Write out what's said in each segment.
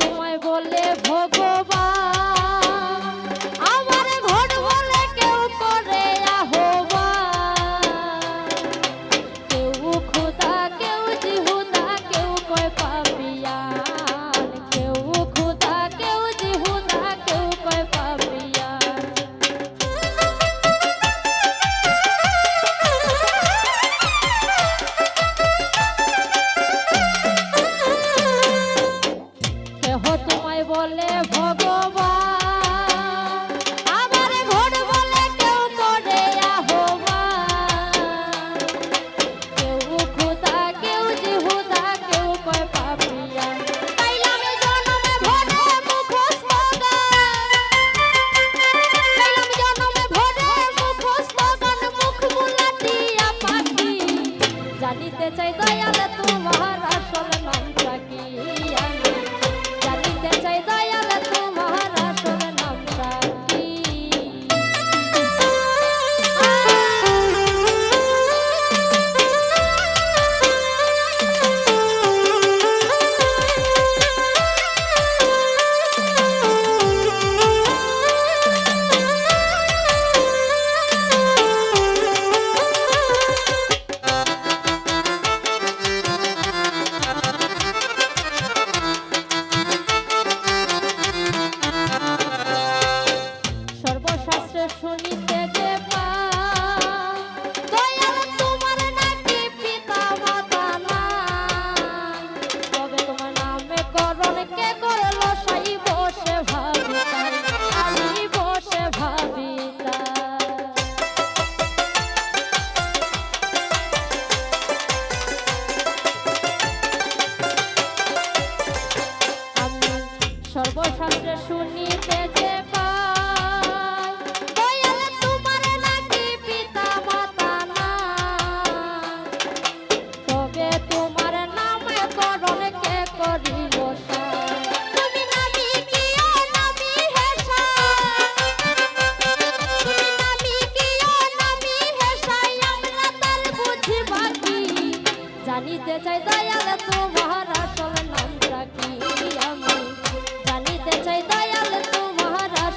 তোমায় বলে ভগবান। 最จก็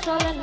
solo en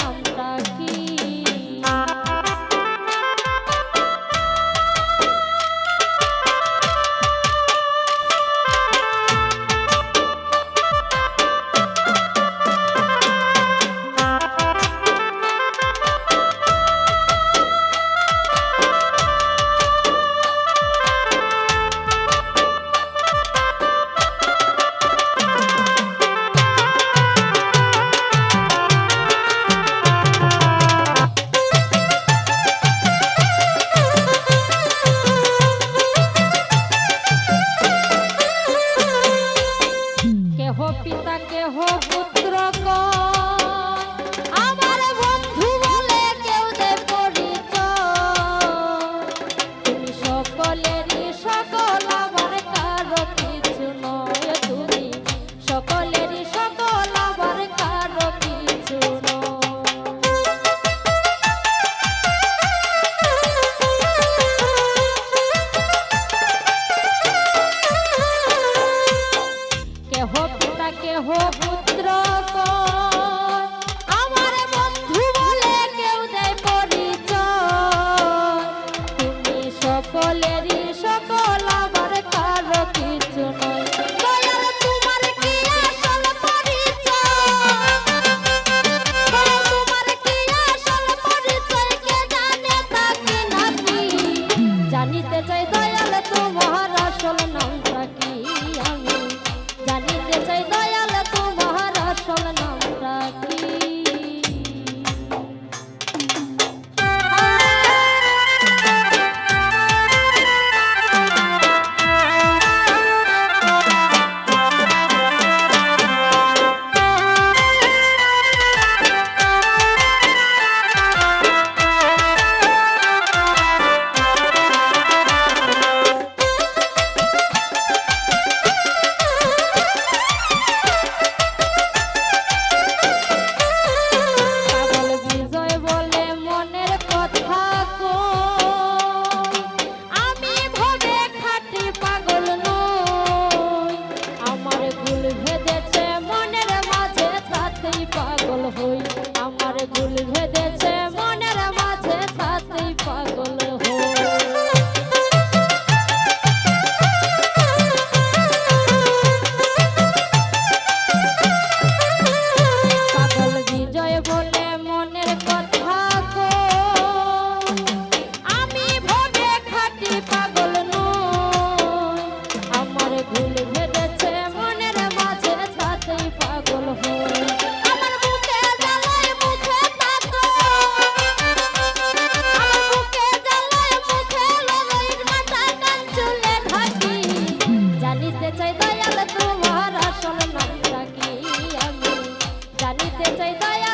Jai দয়াল তোমার আসল নাম কি? আমি জানিতে চাই দয়াল